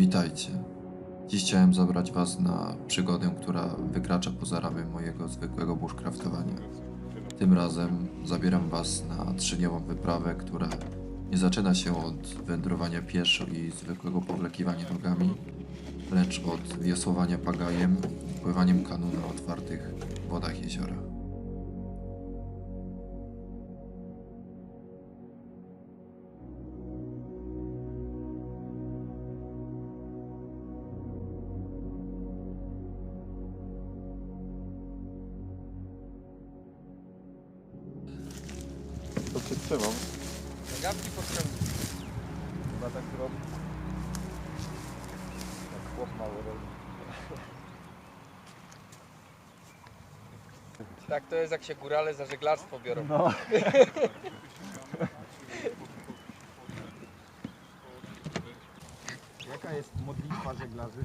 Witajcie. Dziś chciałem zabrać Was na przygodę, która wykracza poza ramy mojego zwykłego bushcraftowania. Tym razem zabieram Was na trzydniową wyprawę, która nie zaczyna się od wędrowania pieszo i zwykłego powlekiwania nogami, lecz od wiosłowania pagajem i pływaniem kanu na otwartych wodach jeziora. Cię trzymam. Gabki podciągnij. Chyba tak robi. Jak chłop mały robi. Tak to jest jak się górale za żeglarstwo biorą. No. Jaka jest modlitwa żeglarzy?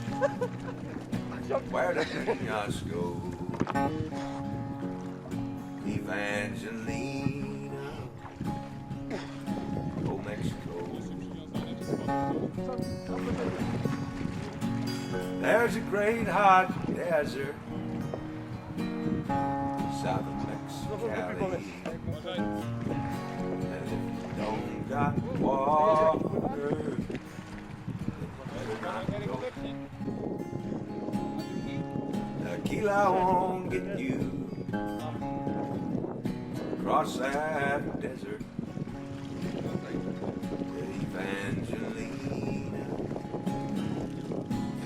Where did us go? Evangelina. Oh, Mexico. There's a great hot desert south of Mexicali. And if you don't got water, Tequila won't get you across that desert. Evangelina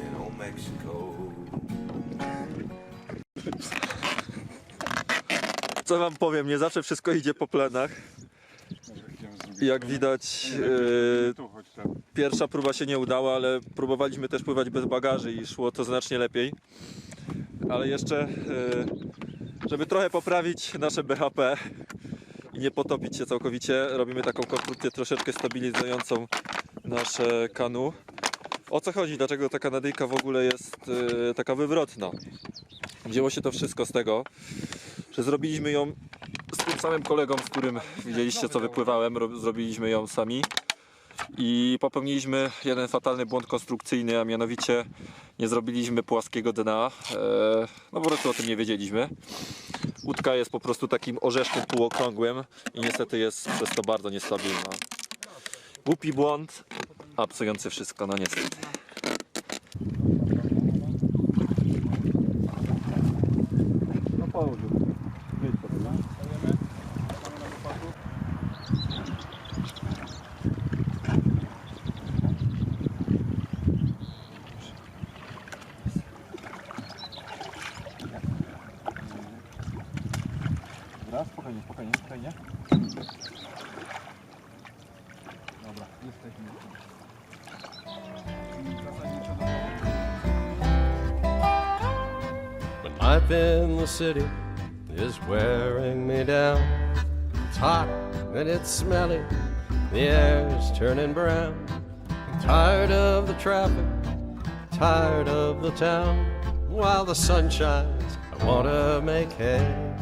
in old Mexico. Co wam powiem, nie zawsze wszystko idzie po plenach. Jak widać, e, pierwsza próba się nie udała, ale próbowaliśmy też pływać bez bagaży i szło to znacznie lepiej. Ale jeszcze, e, żeby trochę poprawić nasze BHP i nie potopić się całkowicie, robimy taką konstrukcję troszeczkę stabilizującą nasze kanu. O co chodzi? Dlaczego ta kanadyjka w ogóle jest e, taka wywrotna? Wzięło się to wszystko z tego, że zrobiliśmy ją z tym samym kolegą, z którym widzieliście co wypływałem, ro- zrobiliśmy ją sami i popełniliśmy jeden fatalny błąd konstrukcyjny, a mianowicie nie zrobiliśmy płaskiego dna, e, no po prostu o tym nie wiedzieliśmy. Łódka jest po prostu takim orzeszkiem półokrągłym i niestety jest przez to bardzo niestabilna. Głupi błąd, a wszystko, no niestety. Dobra, But life in the city is wearing me down. It's hot and it's smelly, the air's turning brown. I'm tired of the traffic, tired of the town. While the sun shines, I wanna make hay.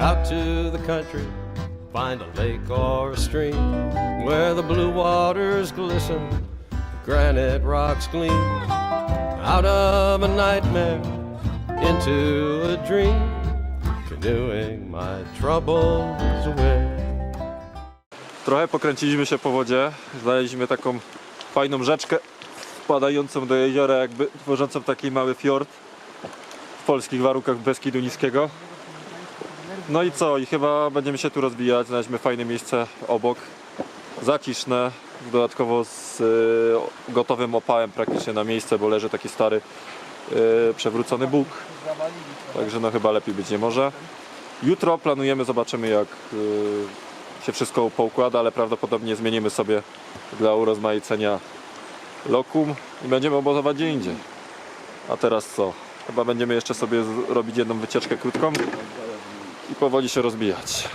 Out to the country, find a lake or a stream where the blue waters glisten, granite rocks gleam out of a nightmare into a dream, canoeing my troubles away. Trochę pokręciliśmy się po wodzie, znaleźliśmy taką fajną rzeczkę wpadającą do jeziora, jakby tworzącą taki mały fiord w polskich warunkach Beskidu Niskiego. No i co? I chyba będziemy się tu rozbijać, znaleźliśmy fajne miejsce obok, zaciszne, dodatkowo z y, gotowym opałem praktycznie na miejsce, bo leży taki stary y, przewrócony Bóg, także no chyba lepiej być nie może. Jutro planujemy, zobaczymy jak y, się wszystko poukłada, ale prawdopodobnie zmienimy sobie dla urozmaicenia lokum i będziemy obozować gdzie indziej. A teraz co? Chyba będziemy jeszcze sobie robić jedną wycieczkę krótką i powoli się rozbijać.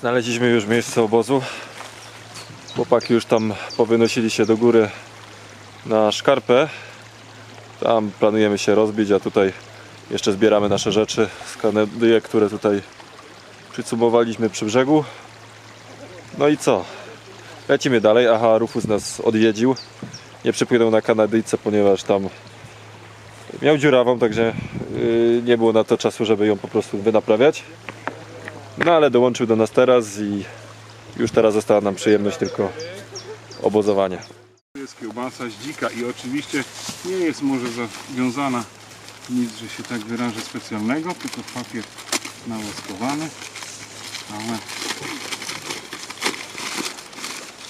Znaleźliśmy już miejsce obozu. Chłopaki już tam powynosili się do góry na szkarpę. Tam planujemy się rozbić, a tutaj jeszcze zbieramy nasze rzeczy Kanadyje, które tutaj przycumowaliśmy przy brzegu. No i co? Lecimy dalej. Aha, Rufus nas odwiedził. Nie przypłynął na Kanadyjce, ponieważ tam miał dziurawą, także yy, nie było na to czasu, żeby ją po prostu wynaprawiać. No ale dołączył do nas teraz i już teraz została nam przyjemność tylko obozowania. To jest kiełbasa z dzika i oczywiście nie jest może zawiązana nic, że się tak wyrażę specjalnego, tylko papier nałaskowany, ale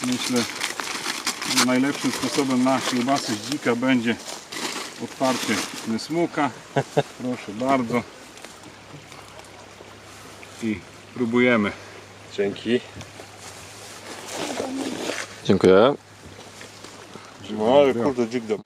myślę, że najlepszym sposobem na kiełbasę z dzika będzie otwarcie smuka. Proszę bardzo. I próbujemy. Dzięki. Dziękuję. No ale kurde dzik do...